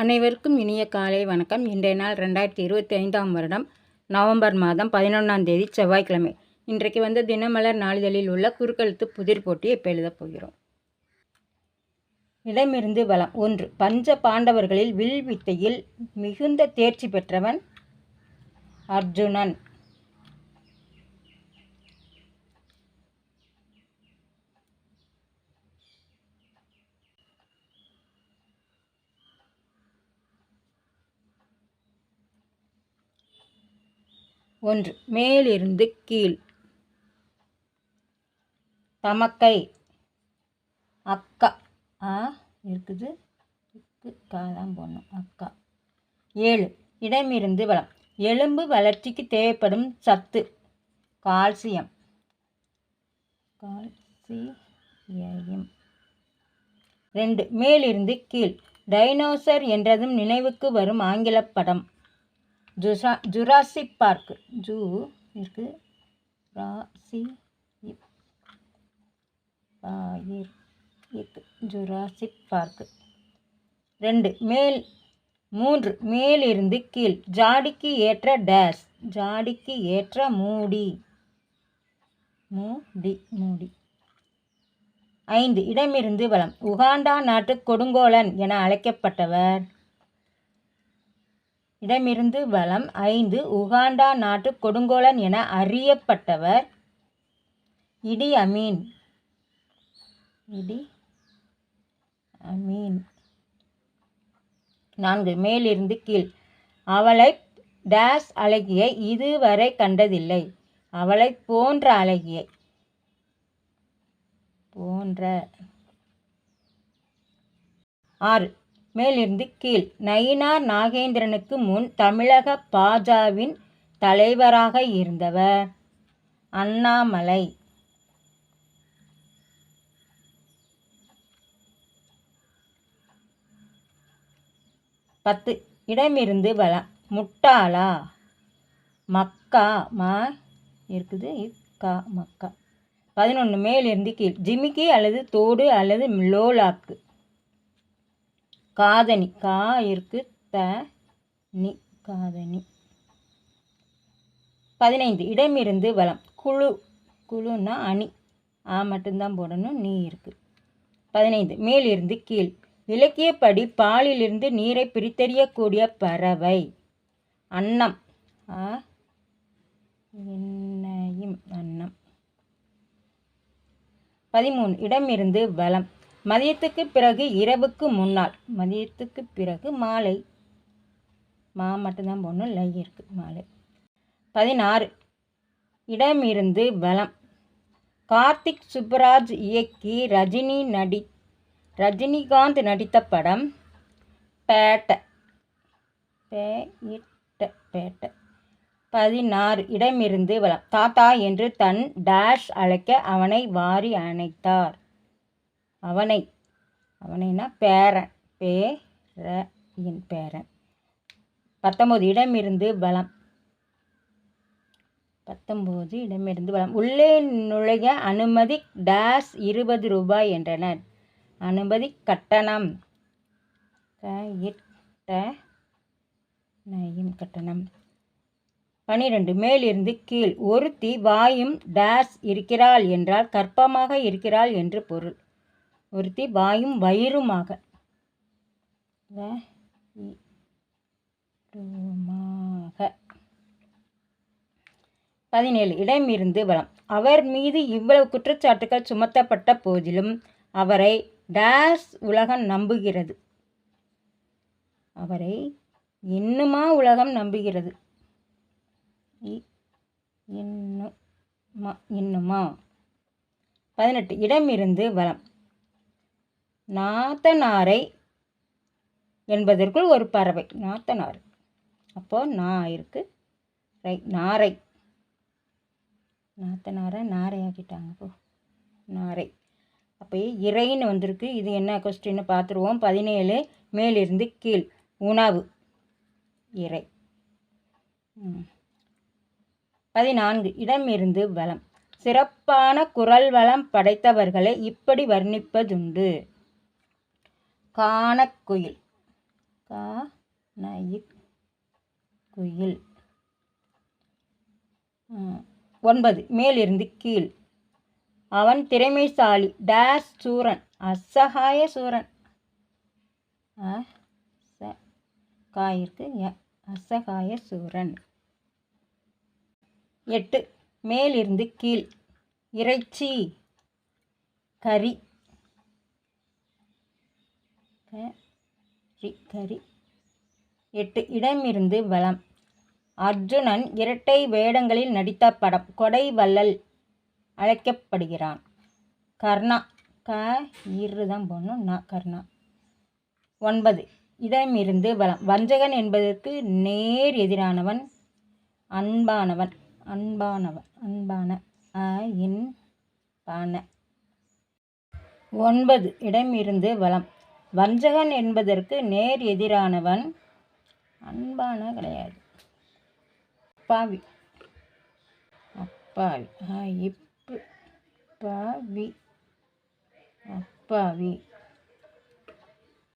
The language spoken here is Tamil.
அனைவருக்கும் இனிய காலை வணக்கம். இன்றைய நாள் ரெண்டாயிரத்தி இருபத்தி ஐந்தாம் வருடம் நவம்பர் மாதம் பதினொன்றாம் தேதி செவ்வாய்க்கிழமை. இன்றைக்கு வந்து தினமலர் நாளிதழில் உள்ள குறுக்கெழுத்து புதிர் போட்டி இப்போ எழுதப் போகிறோம். இடமிருந்து வளம் ஒன்று. பஞ்ச பாண்டவர்களில் வில் வித்தையில் மிகுந்த தேர்ச்சி பெற்றவன் அர்ஜுனன். ஒன்று. மேலிருந்து கீழ். தமக்கை. அக்கா. ஆ இருக்குது. கா தான் போடணும். அக்கா. ஏழு. இடமிருந்து வளம். எலும்பு வளர்ச்சிக்கு தேவைப்படும் சத்து. கால்சியம். கால்சியம். ரெண்டு. மேலிருந்து கீழ். டைனோசர் என்றதும் நினைவுக்கு வரும் ஆங்கில படம். ஜுசா ஜுராசிக் பார்க். ஜூ இருக்கு. ராசி ஜுராசிக் பார்க். ரெண்டு மேல் மூன்று மேலிருந்து கீழ். ஜாடிக்கு ஏற்ற டேஸ் ஜாடிக்கு ஏற்ற மூடி. மூடி மூடி. ஐந்து இடமிருந்து வளம் உகாண்டா நாட்டு கொடுங்கோலன் என அழைக்கப்பட்டவர். இடமிருந்து வளம் ஐந்து உகாண்டா நாட்டு கொடுங்கோலன் என அறியப்பட்டவர் இடி அமீன். இடி அமீன். நான்கு. மேலிருந்து கீழ். அவளை டேஸ் அழகியை இதுவரை கண்டதில்லை. அவளை போன்ற அழகிய. போன்ற. ஆறு. மேலிருந்து கீழ். நயினார் நாகேந்திரனுக்கு முன் தமிழக பாஜவின் தலைவராக இருந்தவர். அண்ணாமலை. பத்து. இடமிருந்து வள முட்டாளா? மக்கா மா இருக்குது. இக்கா மக்கா. பதினொன்று மேலிருந்து கீழ். ஜிமிக்கி அல்லது தோடு அல்லது லோலாக்கு. காதணி. கா இருக்கு த நி காதணி. பதினைந்து இடமிருந்து வளம் குழு குழுன்னா அணி. ஆ மட்டும்தான் போடணும் நீ இருக்கு. பதினைந்து மேலிருந்து கீழ். இலக்கியப்படி பாலிலிருந்து நீரை பிரித்தறியக்கூடிய பறவை. அன்னம். ஆ என்னையும் அன்னம். பதிமூணு இடமிருந்து வளம் மதியத்துக்கு பிறகு இரவுக்கு முன்னால். மதியத்துக்கு பிறகு மாலை. மா மட்டும்தான் போடணும் லை இருக்குது மாலை. பதினாறு. இடமிருந்து வளம் கார்த்திக் சுப்ராஜ் இயக்கி ரஜினி நடி ரஜினிகாந்த் நடித்த படம் பேட்டை பேட்ட பேட்டை. பதினாறு. இடமிருந்து வளம் தாத்தா என்று தன் டேஷ் அழைக்க அவனை வாரி அணைத்தார். அவனை. அவனைனா பேரன். பேர இன் பேரன். பத்தொம்போது இடமிருந்து பலம் பத்தொம்போது இடமிருந்து பலம் உள்ளே நுழைய அனுமதி டேஸ் இருபது ரூபாய் என்றனர். அனுமதி கட்டணம். நயம் கட்டணம். பனிரெண்டு மேலிருந்து கீழ். ஒருத்தி வாயும் டேஸ் இருக்கிறாள் என்றால் கற்பமாக இருக்கிறாள் என்று பொருள். ஒருத்தி வாயும் வயிறுமாக. பதினேழு இடமிருந்து வளம் அவர் மீது இவ்வளவு குற்றச்சாட்டுகள் சுமத்தப்பட்ட போதிலும் அவரை டேஸ் உலகம் நம்புகிறது. அவரை இன்னுமா உலகம் நம்புகிறது? இன்னுமா இன்னுமா? பதினெட்டு இடமிருந்து வளம் நாத்தனாரை என்பதற்குள் ஒரு பறவை. நாத்தனார். அப்போது நான் இருக்குது ரை நாரை. நாத்தனாரை நாரை ஆக்கிட்டாங்க போ நாரை. அப்போ இறைன்னு வந்திருக்கு. இது என்ன கொஸ்டின்னு பார்த்துருவோம் பதினேழு மேலிருந்து கீழ். உணவு. இறை. பதினான்கு இடமிருந்து வளம். சிறப்பான குரல் வளம் படைத்தவர்களை இப்படி வர்ணிப்பதுண்டு. காணக்குயில். கா குயில் ஒன்பது. மேலிருந்து கீழ். அவன் திறமைசாலி. டேஸ் சூரன். அசகாய சூரன். ச காயிற்கு அசகாய சூரன். எட்டு. மேலிருந்து கீழ். இறைச்சி கறி. கரி கரி எட்டு இடமிருந்து வளம். அர்ஜுனன் இரட்டை வேடங்களில் நடித்த படம் கொடை வள்ளல் அழைக்கப்படுகிறான். கர்ணா க இரு தான் போடணும். நா கர்ணா. ஒன்பது இடமிருந்து வளம். வஞ்சகன் என்பதற்கு நேர் எதிரானவன் அன்பானவன் அன்பானவன் அன்பான அ இன் பான. ஒன்பது இடமிருந்து வளம். வஞ்சகன் என்பதற்கு நேர் எதிரானவன் அன்பான கிடையாது. அப்பாவி. அப்பாவி. ஆ இப்பு பாவி. அப்பாவி.